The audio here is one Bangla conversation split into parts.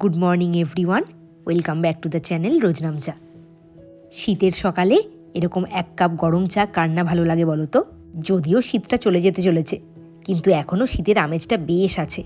Good morning everyone welcome back to the channel রোজনাম চা শীতের সকালে এরকম এক কাপ গরম চা কার না ভালো লাগে বলো তো? যদিও শীতটা চলে যেতে চলেছে, কিন্তু এখনও শীতের আমেজটা বেশ আছে।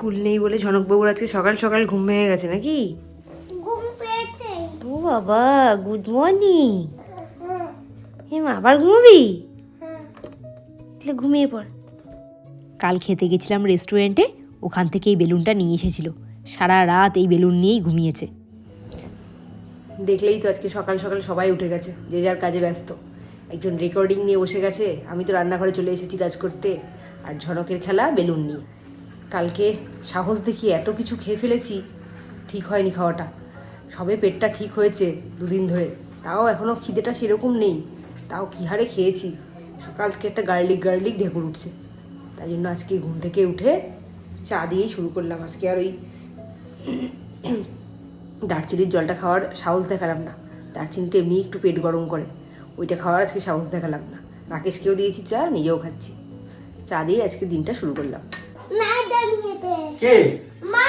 স্কুল নেই বলে ঝনকবাবুর আজকে সকাল সকাল ঘুম ভেঙে গেছে নাকি? ও বাবা গুড মর্নিং হে মা আবার ঘুমাবি? তাহলে ঘুমিয়ে পড়। কাল খেতে গেছিলাম রেস্টুরেন্টে ওখান থেকে এই বেলুনটা নিয়ে এসেছিল। সারা রাত এই বেলুন নিয়েই ঘুমিয়েছে। দেখলেই তো আজকে সকাল সকাল সবাই উঠে গেছে যে যার কাজে ব্যস্ত। একজন রেকর্ডিং নিয়ে বসে গেছে আমি তো রান্নাঘরে চলে এসেছি কাজ করতে আর ঝনকের খেলা বেলুন নিয়ে। কালকে সাহস দেখিয়ে এত কিছু খেয়ে ফেলেছি, ঠিক হয়নি খাওয়াটা। সবে পেটটা ঠিক হয়েছে দুদিন ধরে। তাও এখনও খিদেটা সেরকম নেই, তাও কী হারে খেয়েছি। সকালকে একটা গার্লিক গার্লিক ঢেকুর উঠছে। তাই জন্য আজকে ঘুম থেকে উঠে চা দিয়েই শুরু করলাম। আজকে আর ওই দারচিনির জলটা খাওয়ার সাহস দেখালাম না। দারচিনিতে এমনি একটু পেট গরম করে। ওইটা খাওয়ার আজকে সাহস দেখালাম না। রাকেশকেও দিয়েছি চা, নিজেও খাচ্ছি। চা দিয়ে আজকে দিনটা শুরু করলাম। কে? মা।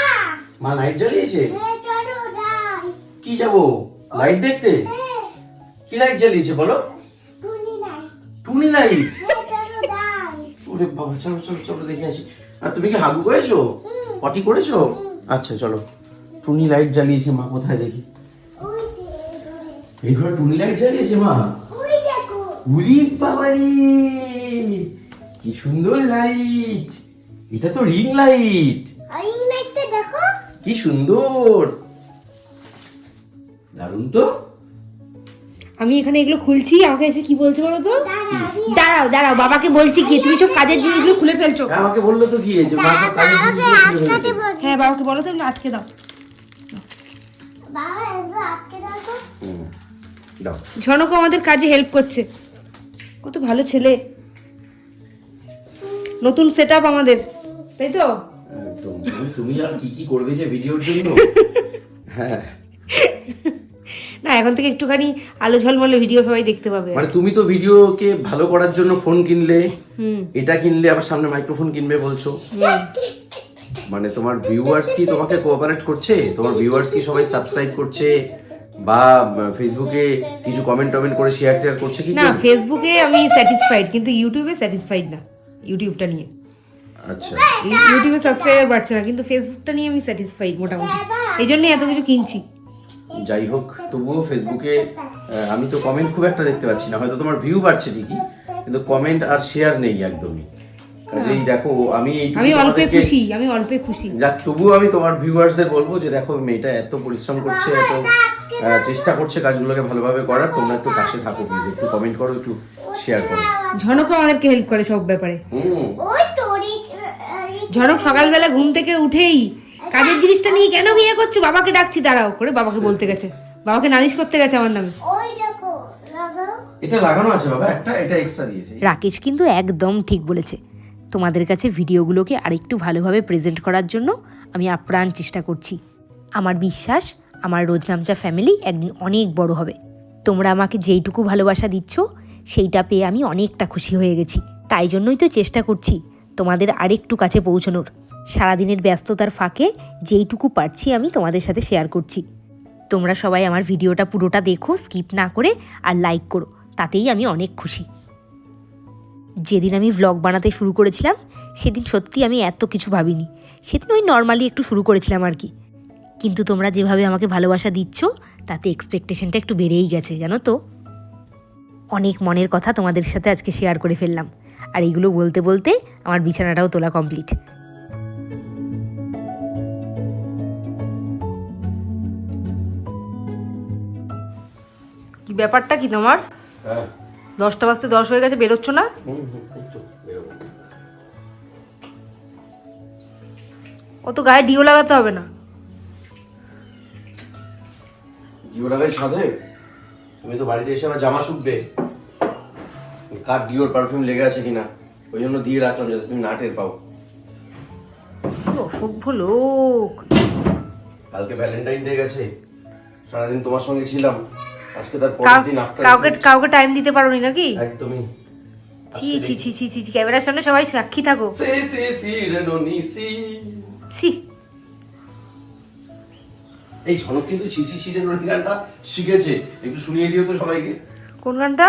মা লাইট জ্বালিয়েছে? কি যাব? লাইট দেখতে? কি লাইট জ্বালিয়েছে বলো? টুনি লাইট ওরে বাবা চলো চলো চলো দেখে আসি। আর তুমি কি হাগু করেছ? পটি করেছ? আচ্ছা চলো। টুনি লাইট জ্বালিয়েছে মা কোথায় দেখি? এই ঘরে। টুনি লাইট জ্বালিয়েছে মা? উরি বাবারি! কি সুন্দর লাইট এটা তো রিং লাইট এই লাইটটা দেখো। কি সুন্দর। দারুণ তো। আমি এখানে এগুলো খুলছি আমাকে এসে কি বলছে বলো তো? দাঁড়াও দাঁড়াও। বাবাকে বলছি কি তুমি সব কাজের জিনিসগুলো খুলে ফেলছো। আমাকে বলল তো কি হয়েছে হ্যাঁ বাবাকে বলো তো তো। দাও। ঝনকও আমাদের কাজে হেল্প করছে। কত ভালো ছেলে। নতুন সেট আমাদের। তাই তো? একদম। তুমি- তুমি আর কি কি করবে যে ভিডিওর জন্য? হ্যাঁ। না এখন থেকে একটুখানি আলো ঝলমলে ভিডিও সবাই দেখতে পাবে মানে তুমি তো ভিডিওকে ভালো করার জন্য ফোন কিনলে এটা কিনলে আবার সামনে মাইক্রোফোন কিনবে বলছো? মানে তোমার ভিউয়ার্স কি তোমাকে কোঅপারেট করছে? তোমার ভিউয়ার্স কি সবাই সাবস্ক্রাইব করছে? বা ফেসবুকে কিছু কমেন্ট টমেন্ট করে শেয়ার টেয়ার করছে কি না ফেসবুকে আমি স্যাটিসফাইড কিন্তু ইউটিউবে স্যাটিসফাইড না ইউটিউবটা নিয়ে। আচ্ছা। ইউটিউবে সাবস্ক্রাইবার বাড়ছে না কিন্তু ফেসবুকটা নিয়ে আমি স্যাটিসফাইড মোটামুটি। এই জন্যই এত কিছু কিনছি। যাই হোক তবুও ফেসবুকে আমি তো কমেন্ট খুব একটা দেখতে পাচ্ছি না। হয়তো তোমার ভিউ বাড়ছে ঠিকই কিন্তু কমেন্ট আর শেয়ার নেই একদমই। কাজেই দেখো আমি আমি অল্পে খুশি আমি অল্পে খুশি। যাক তবুও আমি তোমার ভিউয়ার্সদের বলব যে দেখো মেয়েটা এত পরিশ্রম করছে এত চেষ্টা করছে কাজগুলোকে ভালোভাবে করার তোমরা একটু পাশে থাকো প্লিজ একটু কমেন্ট করো একটু শেয়ার করো। ঝনকও আমাদেরকে হেল্প করে সব ব্যাপারে। হুম। ঝনক সকালবেলা ঘুম থেকে উঠেই কাজের জিনিসটা নিয়ে কেন বিয়ে করছ? বাবাকে ডাকছি দাঁড়াও করে বাবাকে বলতে গেছে। বাবাকে নালিশ করতে গেছে আমার নামে। ওই দেখো লাগাও। এটা লাগানো আছে বাবা একটা এটা এক্সট্রা দিয়েছে। রাকেশ কিন্তু একদম ঠিক বলেছে। তোমাদের কাছে ভিডিওগুলোকে আরেকটু ভালোভাবে প্রেজেন্ট করার জন্য আমি আপ্রাণ চেষ্টা করছি। আমার বিশ্বাস আমার রোজনামচা ফ্যামিলি একদিন অনেক বড় হবে। তোমরা আমাকে যেইটুকু ভালোবাসা দিচ্ছ সেইটা পেয়ে আমি অনেকটা খুশি হয়ে গেছি। তাই জন্যই তো চেষ্টা করছি। তোমাদের আরেকটু কাছে পৌঁছানোর। সারাদিনের ব্যস্ততার ফাঁকে যেইটুকু পারছি আমি তোমাদের সাথে শেয়ার করছি। তোমরা সবাই আমার ভিডিওটা পুরোটা দেখো স্কিপ না করে, আর লাইক করো, তাতেই আমি অনেক খুশি। যেদিন আমি ভ্লগ বানাতে শুরু করেছিলাম, সেদিন সত্যি আমি এত কিছু ভাবিনি। সেদিন ওই নর্মালি একটু শুরু করেছিলাম আর কি। কিন্তু তোমরা যেভাবে আমাকে ভালোবাসা দিচ্ছ, তাতে এক্সপেকটেশনটা একটু বেড়েই গেছে, জানো তো? অনেক মনের কথা তোমাদের সাথে আজকে শেয়ার করে ফেললাম। আর এইগুলো বলতে বলতে আমার বিছানাটাও তোলা কমপ্লিট কি ব্যাপারটা কি তোমার? হ্যাঁ। দশটা বাজতে দশ হয়ে গেছে বেরোচ্ছ না? অত গায়ে ডিও লাগাতে হবে না। জিও লাগাই সাধে? তুমি তো বাড়িতে এসে আবার জামা শুকবে। কার ডিওর পারফিউম লেগে আছে কিনা? ওই জন্য দিয়ে রাখলাম যাতে তুমি না টের পাও। অসভ্য লোক। কালকে ভ্যালেন্টাইন ডে গেছে। সারাদিন তোমার সঙ্গে ছিলাম। আজকে তার পরের দিন আপনার কাউকে কাউকে টাইম দিতে পারোনি নাকি? একদমই। ছি ছি ছি ছি ছি ছি, ক্যামেরার সামনে সবাই সাক্ষী থাকো। সি সি সি রেনোনি সি। সি এই ঝনক কিন্তু ছিছি ছিড়ে ননি গানটা শিখেছে। একটু শুনিয়ে দিও তো সবাইকে। কোন গানটা?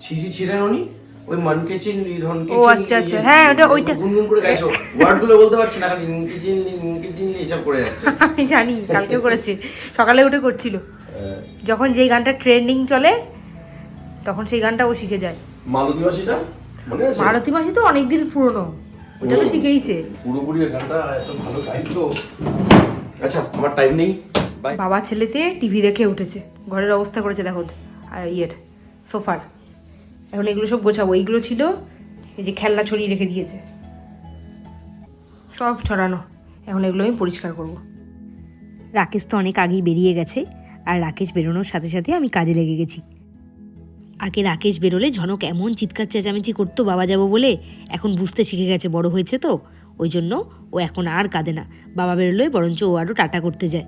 ছিছি ছিড়ে ননি ওই মনকে চিনলি ধনকে ও, আচ্ছা, আচ্ছা। হ্যাঁ, ওটা- ওইটা- গুনগুন করে গাইছো ওয়ার্ডগুলো বলতে পারছি না খালি নিনকে চিনলি নিনকে চিনলি এসব করে যাচ্ছে। আমি জানি কালকেও করেছে। সকালে উঠে করছিল। যখন যেই গানটা ট্রেন্ডিং চলে তখন সেই গানটা ও শিখে যায়। মালতী মাসিটা? মনে আছে? ভারতী মাসি তো অনেকদিন পুরনো। ওটা তো শিখেইছে। পুরোপুরি গানটা এত ভালো গাইতো আচ্ছা আমার টাইম নেই। বাবা ছেলেতে টিভি দেখে উঠেছে। ঘরের অবস্থা করেছে দেখো আর ইয়ের সোফার। এখন এগুলো সব গোছাবো। এইগুলো ছিল, এই যে খেলনা ছড়িয়ে রেখে দিয়েছে। সব ছড়ানো। এখন এগুলো আমি পরিষ্কার করব। রাকেশ তো অনেক আগেই বেরিয়ে গেছে, আর রাকেশ বেরোনোর সাথে সাথে আমি কাজে লেগে গেছি। আগে রাকেশ বেরোলে ঝনক এমন চিৎকার চেঁচামেচি করতো, বাবা যাব বলে? এখন বুঝতে শিখে গেছে, বড় হয়েছে তো। ওই জন্য ও এখন আর কাঁদে না। বাবা বেরোলে বরঞ্চ ও আরও টাটা করতে যায়।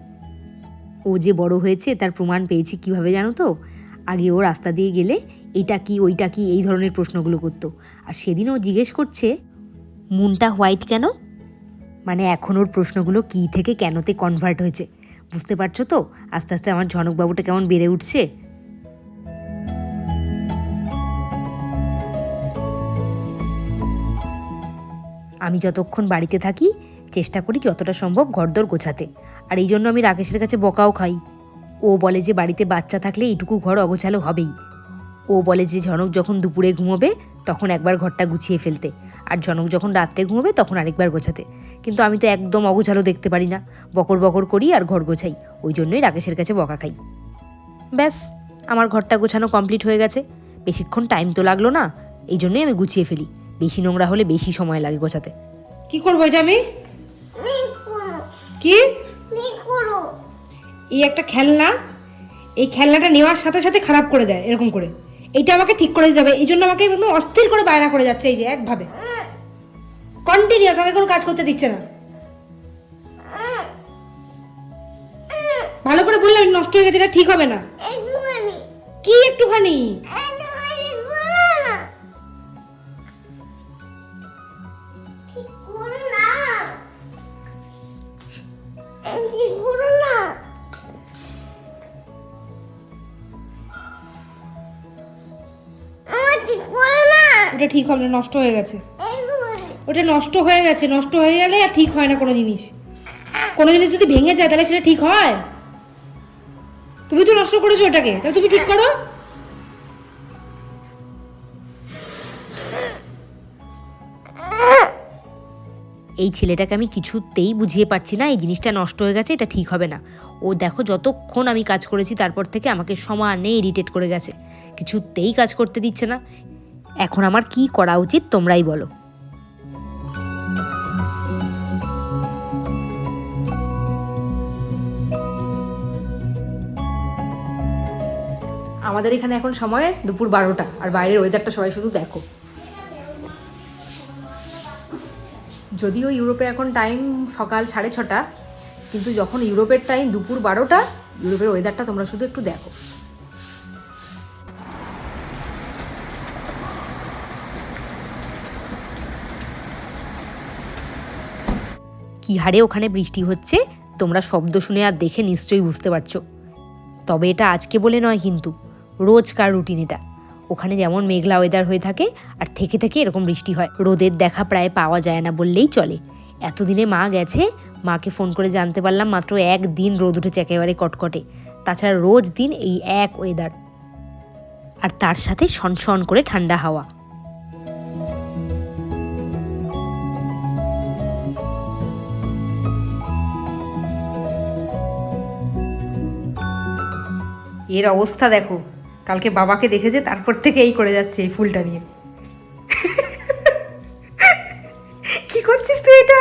ও যে বড় হয়েছে, তার প্রমাণ পেয়েছি কীভাবে জানো তো? আগে ও রাস্তা দিয়ে গেলে এটা কি, ওইটা কি, এই ধরনের প্রশ্নগুলো করতো। আর সেদিন ও জিজ্ঞেস করছে, মুনটা হোয়াইট কেন? মানে এখন ওর প্রশ্নগুলো কি থেকে কেনতে কনভার্ট হয়েছে। বুঝতে পারছ তো? আস্তে আস্তে আমার ঝনকবাবুটা কেমন বেড়ে উঠছে। আমি যতক্ষণ বাড়িতে থাকি, চেষ্টা করি যতটা সম্ভব ঘরদোর গোছাতে। আর এই জন্য আমি রাকেশের কাছে বকাও খাই। ও বলে যে বাড়িতে বাচ্চা থাকলে এইটুকু ঘর অগোছালো হবেই। ও বলে যে ঝনক যখন দুপুরে ঘুমোবে, তখন একবার ঘরটা গুছিয়ে ফেলতে। আর ঝনক যখন রাত্রে ঘুমোবে, তখন আরেকবার গোছাতে। কিন্তু আমি তো একদম অগোছালো দেখতে পারি না। বকর বকর করি আর ঘর গোছাই। ওই জন্যই রাকেশের কাছে বকা খাই। ব্যাস, আমার ঘরটা গোছানো কমপ্লিট হয়ে গেছে। বেশিক্ষণ টাইম তো লাগল না, এই জন্যই আমি গুছিয়ে ফেলি। বেশি নোংরা হলে বেশি সময় লাগে গোছাতে। কি করব এটা আমি? কি? এই একটা খেলনা। এই খেলনাটা নেওয়ার সাথে সাথে খারাপ করে দেয়, এরকম করে। এইটা আমাকে ঠিক করে দিতে হবে। এই জন্য আমাকে একদম অস্থির করে বায়না করে যাচ্ছে এই যে একভাবে। কন্টিনিউয়াস আমাকে কোনো কাজ করতে দিচ্ছে না। ভালো করে বললাম নষ্ট হয়ে গেছে এটা ঠিক হবে না। কি একটুখানি? না নষ্ট হয়ে গেছে। ওটা নষ্ট হয়ে গেছে, নষ্ট হয়ে গেলে আর ঠিক হয় না কোনো জিনিস। কোনো জিনিস যদি ভেঙে যায়, তাহলে সেটা ঠিক হয়? তুমি তো নষ্ট করেছ ওটাকে, তাহলে তুমি ঠিক করো। এই ছেলেটাকে আমি কিছুতেই বুঝিয়ে পারছি না, এই জিনিসটা নষ্ট হয়ে গেছে, এটা ঠিক হবে না। ও দেখো যতক্ষণ আমি কাজ করেছি, তারপর থেকে আমাকে সমানে ইরিটেট করে গেছে। কিছুতেই কাজ করতে দিচ্ছে না। এখন আমার কি করা উচিত তোমরাই বলো। আমাদের এখানে এখন সময় দুপুর বারোটা, আর বাইরের ওয়েদারটা সবাই শুধু দেখো। যদিও ইউরোপে এখন টাইম সকাল সাড়ে ছটা, কিন্তু যখন ইউরোপের টাইম দুপুর বারোটা, ইউরোপের ওয়েদারটা তোমরা শুধু একটু দেখো। কি হারে ওখানে বৃষ্টি হচ্ছে, তোমরা শব্দ শুনে আর দেখে নিশ্চয়ই বুঝতে পারছ। তবে এটা আজকে বলে নয় কিন্তু, রোজকার রুটিন এটা। ওখানে যেমন মেঘলা ওয়েদার হয়ে থাকে, আর থেকে থেকে এরকম বৃষ্টি হয়। রোদের দেখা প্রায় পাওয়া যায় না বললেই চলে। এতদিনে মা গেছে, মাকে ফোন করে জানতে পারলাম মাত্র একদিন রোদ উঠেছে একেবারে কটকটে। তাছাড়া রোজ দিন এই এক ওয়েদার আর তার সাথে সনসন করে ঠান্ডা হাওয়া। এর অবস্থা দেখো। কালকে বাবাকে দেখেছে তারপর থেকে এই করে যাচ্ছে এই ফুলটা নিয়ে। কি করছিস তুই এটা?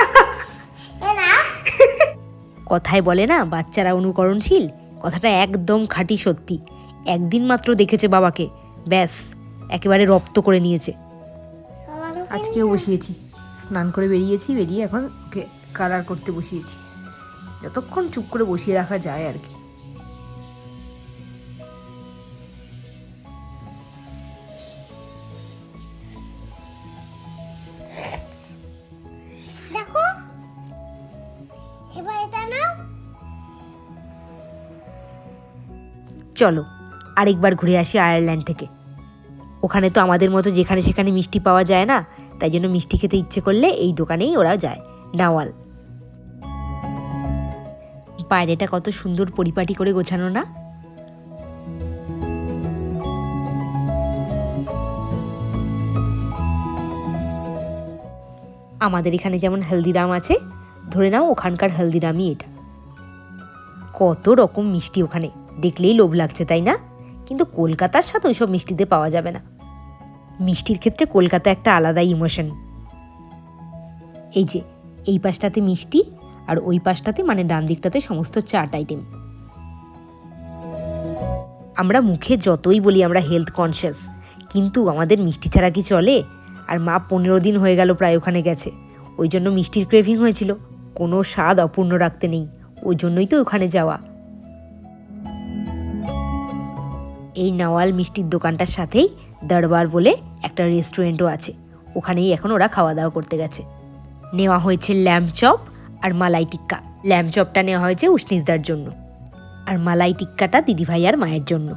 কথায় বলে না বাচ্চারা অনুকরণশীল। কথাটা একদম খাঁটি সত্যি। একদিন মাত্র দেখেছে বাবাকে। ব্যাস একেবারে রপ্ত করে নিয়েছে। আজকেও বসিয়েছি। স্নান করে বেরিয়েছি বেরিয়ে এখন ওকে কালার করতে বসিয়েছি। যতক্ষণ চুপ করে বসিয়ে রাখা যায় আর কি। চলো, আরেকবার ঘুরে আসি আয়ারল্যান্ড থেকে। ওখানে তো আমাদের মতো যেখানে সেখানে মিষ্টি পাওয়া যায় না, তাই জন্য মিষ্টি খেতে ইচ্ছে করলে এই দোকানেই ওরা যায়, নাওয়াল। বাইরেটা কত সুন্দর পরিপাটি করে গোছানো না? আমাদের এখানে যেমন হলদিরাম আছে, ধরে নাও ওখানকার হলদিরামই এটা। কত রকম মিষ্টি ওখানে। দেখলেই লোভ লাগছে, তাই না? কিন্তু কলকাতার সাথে ওইসব মিষ্টিতে পাওয়া যাবে না। মিষ্টির ক্ষেত্রে কলকাতা একটা আলাদা ইমোশন। এই যে, এই পাশটাতে মিষ্টি আর ওই পাশটাতে মানে ডান দিকটাতে সমস্ত চাট আইটেম। আমরা মুখে যতই বলি আমরা হেলথ কনসিয়াস কিন্তু আমাদের মিষ্টি ছাড়া কি চলে? আর মা পনেরো দিন হয়ে গেল প্রায় ওখানে গেছে। ওই জন্য মিষ্টির ক্রেভিং হয়েছিল। কোনো স্বাদ অপূর্ণ রাখতে নেই। ওই জন্যই তো ওখানে যাওয়া। এই নাওয়াল মিষ্টির দোকানটার সাথেই দরবার বলে একটা রেস্টুরেন্টও আছে। ওখানেই এখন ওরা খাওয়া দাওয়া করতে গেছে। নেওয়া হয়েছে ল্যাম্প চপ আর মালাই টিক্কা। ল্যাম্প চপটা নেওয়া হয়েছে উষ্ণিসদার জন্য আর মালাই টিক্কাটা দিদিভাই আর মায়ের জন্য।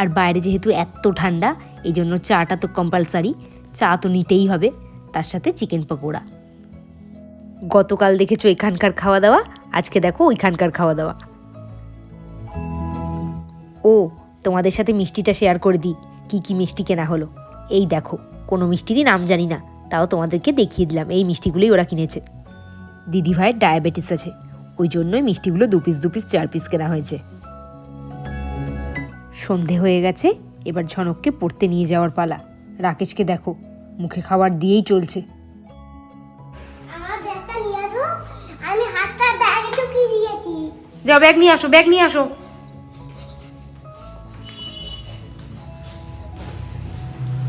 আর বাইরে যেহেতু এত ঠান্ডা এই জন্য চাটা তো কম্পালসারি চা তো নিতেই হবে, তার সাথে চিকেন পকোড়া। গতকাল দেখেছ এখানকার খাওয়া দাওয়া আজকে দেখো ওইখানকার খাওয়া দাওয়া ও তোমাদের সাথে মিষ্টিটা শেয়ার করে দিই। কি কি মিষ্টি কেনা হলো? এই দেখো কোনো মিষ্টিরই নাম জানি না। তাও তোমাদেরকে দেখিয়ে দিলাম এই মিষ্টিগুলোই ওরা কিনেছে। দিদিভাইয়ের ডায়াবেটিস আছে। ওই জন্যই মিষ্টিগুলো দু পিস দু পিস চার পিস কেনা হয়েছে। সন্ধে হয়ে গেছে এবার ঝনককে পড়তে নিয়ে যাওয়ার পালা। রাকেশকে দেখো মুখে খাবার দিয়েই চলছে। আমার ব্যাগটা নিয়ে আসো আমি হাতটা ব্যাগে ঢুকিয়ে দিয়েছি। যাও ব্যাগ নিয়ে আসো ব্যাগ নিয়ে আসো।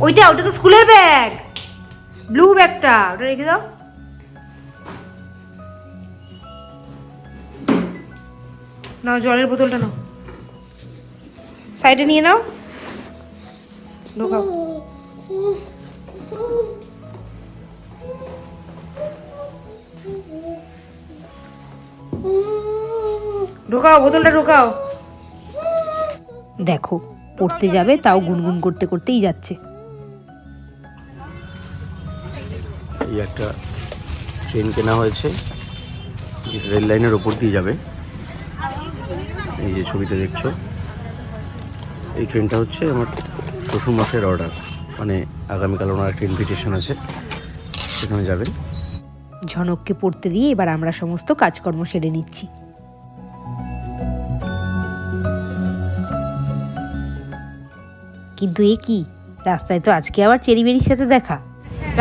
ওইটা ওটা তো স্কুলের ব্যাগ ব্লু ব্যাগটা ওটা রেখে দাও। নাও, জলের বোতলটা নাও। সাইডে নিয়ে নাও। ঢোকাও। ঢোকাও, বোতলটা ঢোকাও। দেখো, পড়তে যাবে, তাও গুনগুন করতে করতেই যাচ্ছে। এই একটা ট্রেন কেনা হয়েছে রেল লাইনের ওপর দিয়ে যাবে। এই যে ছবিটা দেখছ। এই ট্রেনটা হচ্ছে আমার শ্বশুর মাসের অর্ডার মানে আগামীকাল ওনার একটা ইনভিটেশন আছে, সেখানে যাবে। ঝনককে পড়তে দিয়ে এবার আমরা সমস্ত কাজকর্ম সেরে নিচ্ছি। কিন্তু এ কি? রাস্তায় তো আজকে আবার চেরিবেরির সাথে দেখা।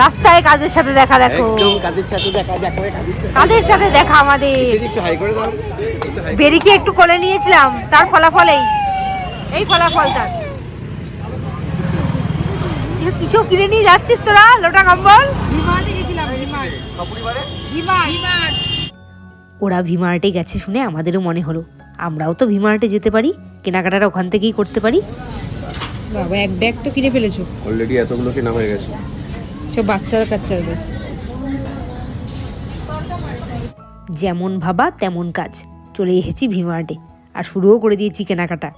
রাস্তায় কাজের সাথে দেখা দেখো। কাদের সাথে দেখা দেখো কাদের সাথে। দেখা আমাদের। একটু হাই করে দাও। বেরিকে একটু কোলে নিয়েছিলাম তার ফলাফল এই এই ফলাফল তার কিছু কিনে নিয়ে যাচ্ছিস তোরা লোটা কম্বল? ওরা ভিমার্টে গেছে শুনে আমাদেরও মনে হলো। আমরাও তো ভিমার্টে যেতে পারি কেনাকাটাটা ওখান থেকেই করতে পারি। বাবা এক ব্যাগ তো কিনে ফেলেছো। অলরেডি এতগুলো কেনা হয়ে গেছে। সব বাচ্চারা কাচ্চারা যেমন ভাবা, তেমন কাজ। চলে এসেছি ভিমার্টে আর শুরুও করে দিয়েছি কেনাকাটা।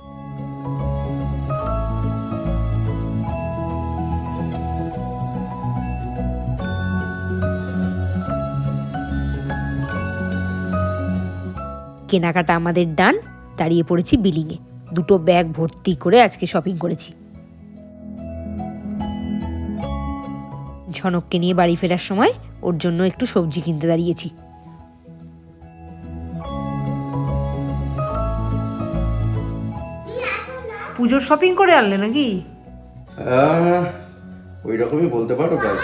কেনাকাটা আমাদের ডান, দাঁড়িয়ে পড়েছি বিলিংয়ে। দুটো ব্যাগ ভর্তি করে আজকে শপিং করেছি। ঝনককে নিয়ে বাড়ি ফেরার সময় ওর জন্য একটু সবজি কিনতে দাঁড়িয়েছি। পুজোর শপিং করে আনলে নাকি? ওই রকমই বলতে পারো প্রায়।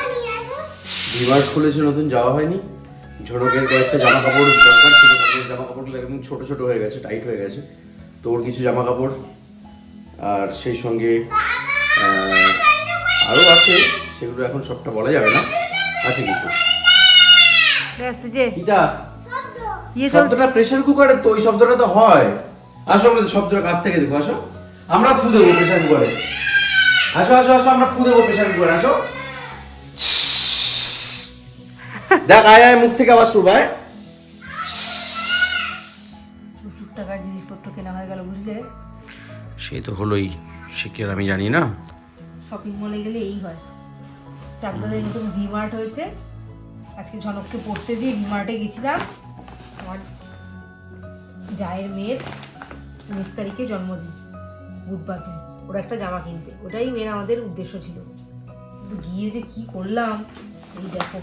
ভিমার্ট খুলেছে নতুন যাওয়া হয়নি। ঝড়কের কয়েকটা জামা কাপড় দরকার ছিল জামা কাপড়গুলো একদম ছোট ছোট হয়ে গেছে টাইট হয়ে গেছে। তো ওর কিছু জামা কাপড় আর সেই সঙ্গে আরও আছে। সেগুলো এখন সবটা বলা যাবে না। আছে কিছু। ইয়ে শব্দটা প্রেসার কুকারে তো ওই শব্দটা তো হয়। আসো আমরা শব্দটা কাছ থেকে দেখো আসো। আমরা ফু দেবো প্রেসার কুকারে আসো আসো আসো আমরা ফু দেবো প্রেসার কুকারে আসো। দেখ আয় আয় মুখ থেকে আওয়াজ করব আয়। প্রচুর টাকার জিনিসপত্র কেনা হয়ে গেল বুঝলে? সে তো হলোই সে কি আর আমি জানি না? শপিং মলে গেলে এই হয়। চাকদাদের নতুন ভি মার্ট হয়েছে। আজকে ঝনককে পড়তে দিয়ে ভি মার্টে গেছিলাম। আমার জায়ের মেয়ের উনিশ তারিখে জন্মদিন, বুধবার দিন। ওরা একটা জামা কিনতে। ওটাই মেন আমাদের উদ্দেশ্য ছিল। কিন্তু গিয়ে যে কী করলাম, এই দেখো।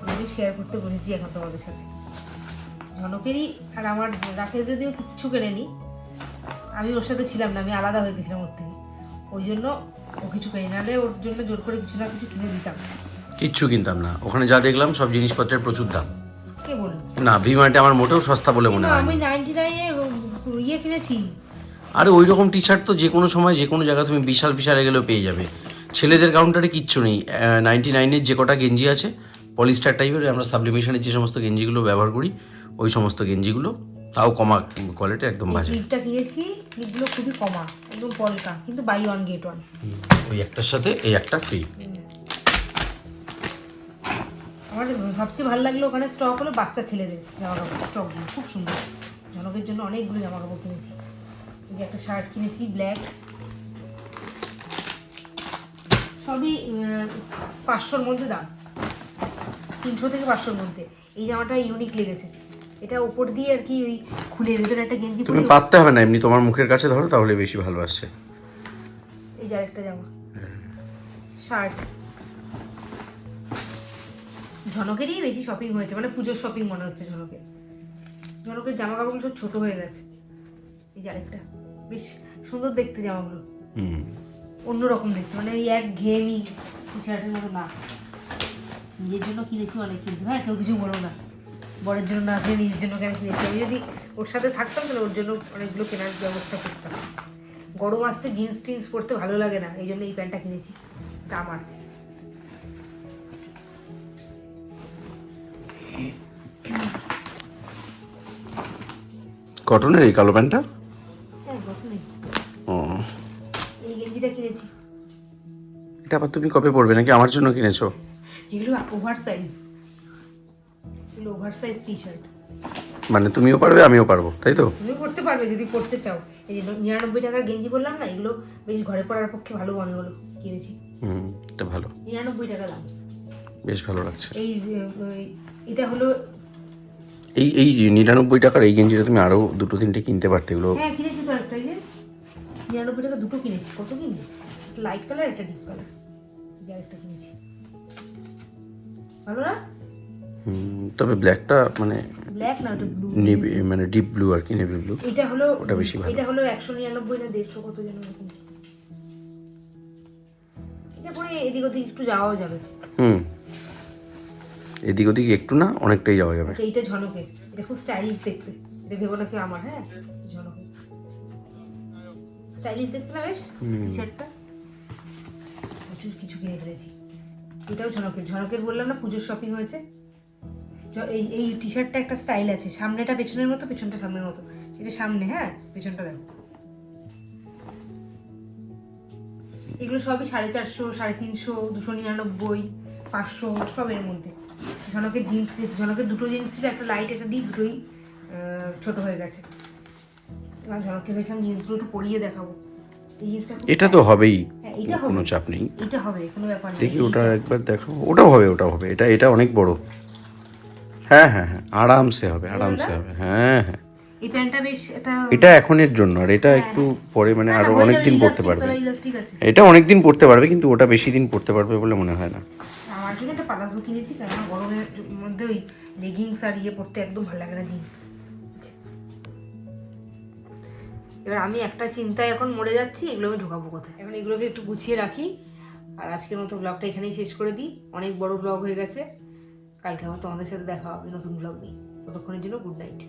আমি শেয়ার করতে বলেছি এখন তোমাদের সাথে। ঝনকেরই আর আমার রাকেশ যদিও কিচ্ছু কেনেনি, আমি ওর সাথে ছিলাম না, আমি আলাদা হয়ে গেছিলাম ওর থেকে। ওই জন্য ও কিছু কেনে নাহলে ওর জন্য জোর করে কিছু না কিছু কিনে দিতাম। কিচ্ছু কিনতাম না। ওখানে যা দেখলাম সব জিনিসপত্রের প্রচুর দাম। কে বলল? না ভিমার্টে আমার মোটেও সস্তা বলে মনে হয় আমি নাইনটি নাইনে ইয়ে কিনেছি। আরে ওই রকম টি শার্ট তো যে কোনো সময় যে কোনো জায়গায় তুমি বিশাল বিশালে গেলেও পেয়ে যাবে। ছেলেদের কাউন্টারে কিচ্ছু নেই। নাইনটি নাইনের যে কটা গেঞ্জি আছে পলিস্টার টাইপের আমরা সাবলিমেশনের যে সমস্ত গেঞ্জিগুলো ব্যবহার করি ওই সমস্ত গেঞ্জিগুলো তাও কমা কোয়ালিটি একদম বাজে। ক্লিপটা কিনেছি ক্লিপগুলো খুবই কমা একদম পলকা কিন্তু বাই ওয়ান গেট ওয়ান ওই একটার সাথে এই একটা ফ্রি আমার সবচেয়ে ভালো লাগল ওখানে স্টক হলো বাচ্চা ছেলেদের জামা কাপড় স্টকগুলো খুব সুন্দর। জনকের জন্য অনেকগুলো জামা কাপড় কিনেছি। এই যে একটা শার্ট কিনেছি ব্ল্যাক সবই পাঁচশোর মধ্যে দাম। তিনশো থেকে পাঁচশোর মধ্যে। এই জামাটা ইউনিক লেগেছে। এটা উপর দিয়ে আর কি ওই খুলে ভিতরে একটা গেঞ্জি তুমি পরে পাততে হবে না এমনি তোমার মুখের কাছে ধরো তাহলে বেশি ভালো আসছে। এই যে আরেকটা জামা। শার্ট। ঝনকেরই বেশি শপিং হয়েছে মানে পুজোর শপিং মনে হচ্ছে ঝনকের ঝনকের জামা কাপড়গুলো সব ছোট হয়ে গেছে। এই যে আরেকটা। বেশ সুন্দর দেখতে জামাগুলো। হুম। অন্যরকম দেখতে মানে ওই এক ঘেয়েমি টি শার্টের মতো না। নিজের জন্য কিনেছি অনেক কিন্তু হ্যাঁ কেউ কিছু বলো না। বরের জন্য না কিনে নিজের জন্য কেন কিনেছি? আমি যদি ওর সাথে থাকতাম তাহলে ওর জন্য অনেকগুলো কেনার ব্যবস্থা করতাম। গরম আসছে জিন্স টিন্স পরতে ভালো লাগে না এই জন্য এই প্যান্টটা কিনেছি। এটা আমার। কটনের এই কালো প্যান্টটা? হ্যাঁ এই গেঞ্জিটা কিনেছি। এটা আবার তুমি কবে পরবে? নাকি আমার জন্য কিনেছো? এগুলো ওভার সাইজ এগুলো ওভার সাইজ টি শার্ট মানে তুমিও পারবে আমিও পারব তাই তো? তুমিও পড়তে পারবে যদি পড়তে চাও। এই যে নিরানব্বই টাকার গেঞ্জি বললাম না এগুলো বেশ ঘরে পড়ার পক্ষে ভালো মনে হলো কিনেছি। হুম এটা ভালো। নিরানব্বই টাকা দাম। বেশ ভালো লাগছে। এই এটা হলো এই এই নিরানব্বই টাকার এই গেঞ্জিটা তুমি আরও দুটো তিনটে কিনতে পারতে এগুলো হ্যাঁ কিনেছি তো একটা এই যে নিরানব্বই টাকা দুটো কিনেছি। কত কিনি লাইট কালার একটা ডিপ কালার আরেকটা কিনেছি। ভালো না? তবে ব্ল্যাকটা মানে ব্ল্যাক না ওটা ব্লু নেভি মানে ডিপ ব্লু আর কি নেভি ব্লু এটা হলো ওটা বেশি ভালো। এটা হলো একশো নিরানব্বই না দেড়শো কত যেন এটা পরে এদিক ওদিক একটু যাওয়াও যাবে। হুম। এদিক ওদিক একটু না অনেকটাই যাওয়া যাবে। আচ্ছা এইটা ঝনকের এটা খুব স্টাইলিশ দেখতে। এটা ভেবো না কি আমার হ্যাঁ? ঝনকের স্টাইলিশ দেখতে না বেশ? শার্টটা প্রচুর কিছু কিনে ফেলেছি। এটাও ঝনকের ঝনকের বললাম না পুজোর শপিং হয়েছে। এই এই টি শার্টটা একটা স্টাইল আছে। সামনেটা পেছনের মতো পেছনটা সামনের মতো। এটা সামনে হ্যাঁ? পেছনটা দেখো। এগুলো সবই সাড়ে চারশো সাড়ে তিনশো দুশো নিরানব্বই পাঁচশো সব এর মধ্যে। ঝনকের জিন্স দিয়েছে ঝনকের দুটো জিন্স ছিল একটা লাইট একটা ডিপ দুটোই ছোট হয়ে গেছে। এবার ঝনককে ভেবেছিলাম জিন্সগুলো একটু পরিয়ে দেখাবো। এটা তো হবেই। হ্যাঁ কোনো চাপ নেই। এটা হবে কোনো ব্যাপার দেখি ওটা একবার দেখো ওটাও হবে ওটাও হবে। এটা এটা অনেক বড়। হ্যাঁ হ্যাঁ হ্যাঁ আরামসে হবে আরামসে হবে হ্যাঁ হ্যাঁ। এই প্যান্টটা বেশ এটা এটা এখনের জন্য আর এটা একটু পরে মানে আরও অনেক দিন পড়তে পারবে। এটা অনেক দিন পড়তে পারবে কিন্তু ওটা বেশি দিন পড়তে পারবে বলে মনে হয় না। আমার জন্য একটা পালাজো কিনেছি কারণ গরমের মধ্যে ওই লেগিংস আর ইয়ে পরতে একদম ভালো লাগে না জিন্স এবার আমি একটা চিন্তায় এখন মরে যাচ্ছি এগুলো আমি ঢোকাবো কোথায়? এখন এগুলোকে একটু গুছিয়ে রাখি আর আজকের মতো ব্লগটা এখানেই শেষ করে দিই। অনেক বড় ব্লগ হয়ে গেছে। কালকে আমার তোমাদের সাথে দেখা হবে নতুন ব্লগ নিয়ে। ততক্ষণের জন্য গুড নাইট